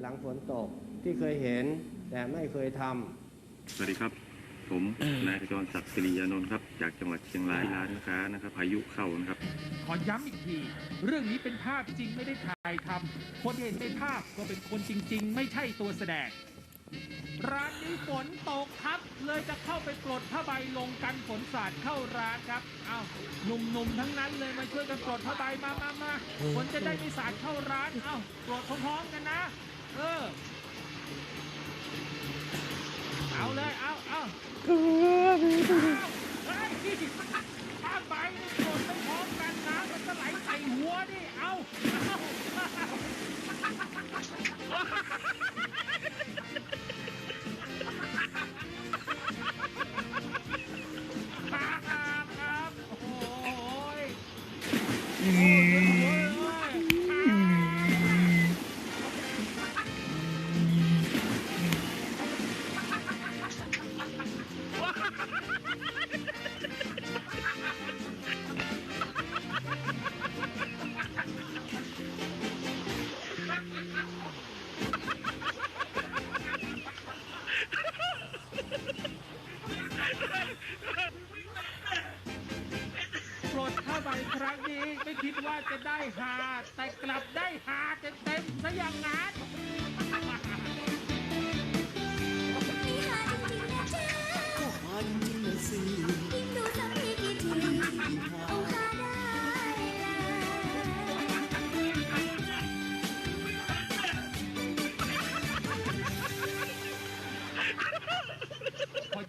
หลังฝนตกที่เคยเห็นแต่ไม่เคยทำสวัสดีครับ ผมนายขจรศักดิ์สิริยานนท์ครับจากจังหวัดเชียงรายร้านค้านะครับพายุเข้านะครับ ขอย้ำอีกที เรื่องนี้เป็นภาพจริงไม่ได้ถ่ายทำคนเห็นในภาพก็เป็นคนจริง ๆ ไม่ใช่ตัวแสดงร้านนี้ฝนตกครับ เลยจะเข้าไปปลดผ้าใบลงกันฝนสาดเข้าร้านครับเอ้าหนุ่มๆทั้งนั้นเลยมาช่วยกันปลดผ้าใบมามามาฝนจะได้ไม่สาดเข้าร้านเอ้าปลดพร้อมๆกันนะ เออ เอาเลย เอาเอาเอาเฮ้ยผ้าใบนี่ปลดไม่พร้อมกันน้ำมันจะไหลใส่หัวนี่เอาเอาครับโอ้ยโอ้ย ไปครั้งนี้ไม่คิดว่าจะได้หา แต่กลับได้หาเต็มๆซะอย่างนั้น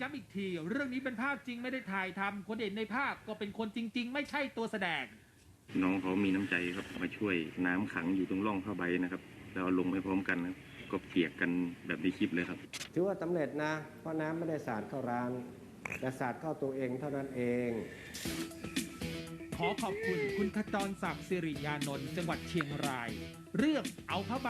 ย้ำอีกที เรื่องนี้เป็นภาพจริงไม่ได้ถ่ายทำคนเห็นในภาพก็เป็นคนจริง ๆ ไม่ใช่ตัวแสดง น้องเขามีน้ำใจครับมาช่วยน้ำขังอยู่ตรงร่องผ้าใบนะครับ แล้วเอาลงไปพร้อมกันนะครับก็เปียกกันแบบในคลิปเลยครับ ถือว่าสำเร็จนะ เพราะน้ำไม่ได้สาดเข้าร้านแต่สาดเข้าตัวเองเท่านั้นเอง ขอขอบคุณคุณขจรศักดิ์สิริยานนท์จังหวัดเชียงราย เรื่องเอาผ้าใบ